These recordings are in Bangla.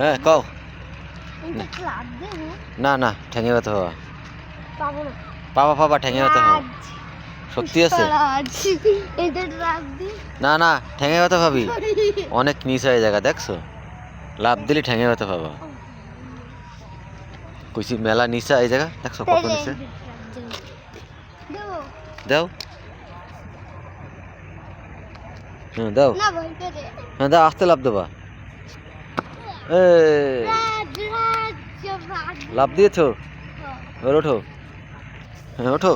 হ্যাঁ কও। দেবো না না ঠেঙে ব্যথা বাবা পাবা পাবা ঠেঙে ব্যথা পাবা সত্যি আছে? না না ঠেঙে ব্যথা পাবি অনেক নিচে এই জায়গা দেখছ? লাভ দিলে ঠেঙে ব্যথা পাবা কইছি মেলা নিচে এই জায়গা দেখছ কত নিচে দাও। হ্যাঁ দাও। হ্যাঁ দাও আস্তে লাভ দেবা। লাভ দিয়েছ? এবার ওঠো। হ্যাঁ ওঠো।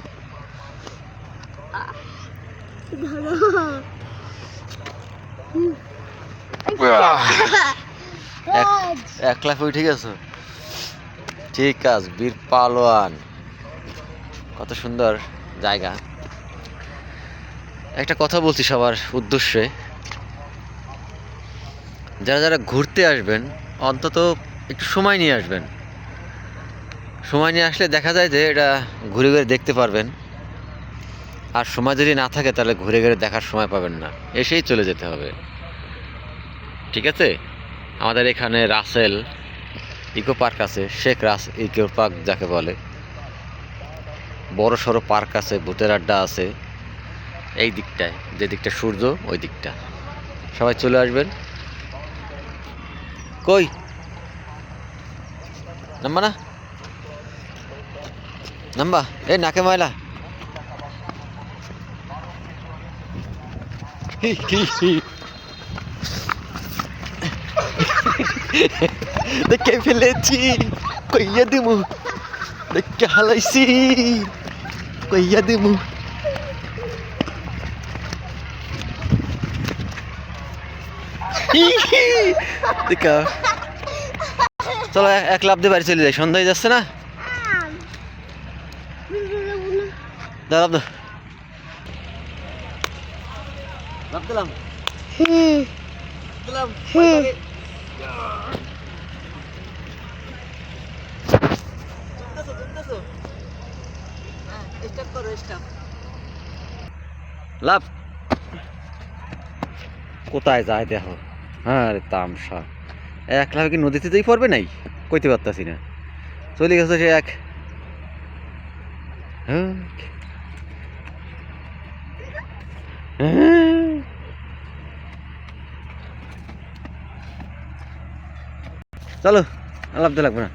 এক লাখ উঠে গেছো ঠিক আছে, বীর পালোয়ান। কত সুন্দর জায়গা। একটা কথা বলছি সবার উদ্দেশ্যে। যারা যারা ঘুরতে আসবেন অন্তত একটু সময় নিয়ে আসবেন। সময় নিয়ে আসলে দেখা যায় যে এটা ঘুরে ঘুরে দেখতে পারবেন। আর সময় যদি না থাকে তাহলে ঘুরে ঘুরে দেখার সময় পাবেন না। এসেই চলে যেতে হবে। ঠিক আছে? আমাদের এখানে রাসেল ইকো পার্ক আছে। শেখ রাস ইকো পার্ক যাকে বলে। বড় সড়ো পার্ক আছে, ভূতের আড্ডা আছে। এই দিকটায়, যে দিকটা সূর্য, ওই দিকটা। সবাই চলে আসবেন। কই? নাম্বা না? নাম্বা। এই নাকে ময়লা। দেখে ফেলেছি, কইয়া দিমু। দেখে হালাইছি, কইয়া দিমু। চলো এক- লাভ দিয়ে বাড়ি চলে যাই। সন্ধ্যা হয়ে যাচ্ছে না? লাভ কোথায় যায় দেখো। হ্যাঁ রে তামসা এক লাভ কি নদীতে যেই পড়বে নাই কইতে পারতাছি না চলে গেছে সে এক হ্যাঁ। হ্যাঁ। চলো লাভ লাগবে না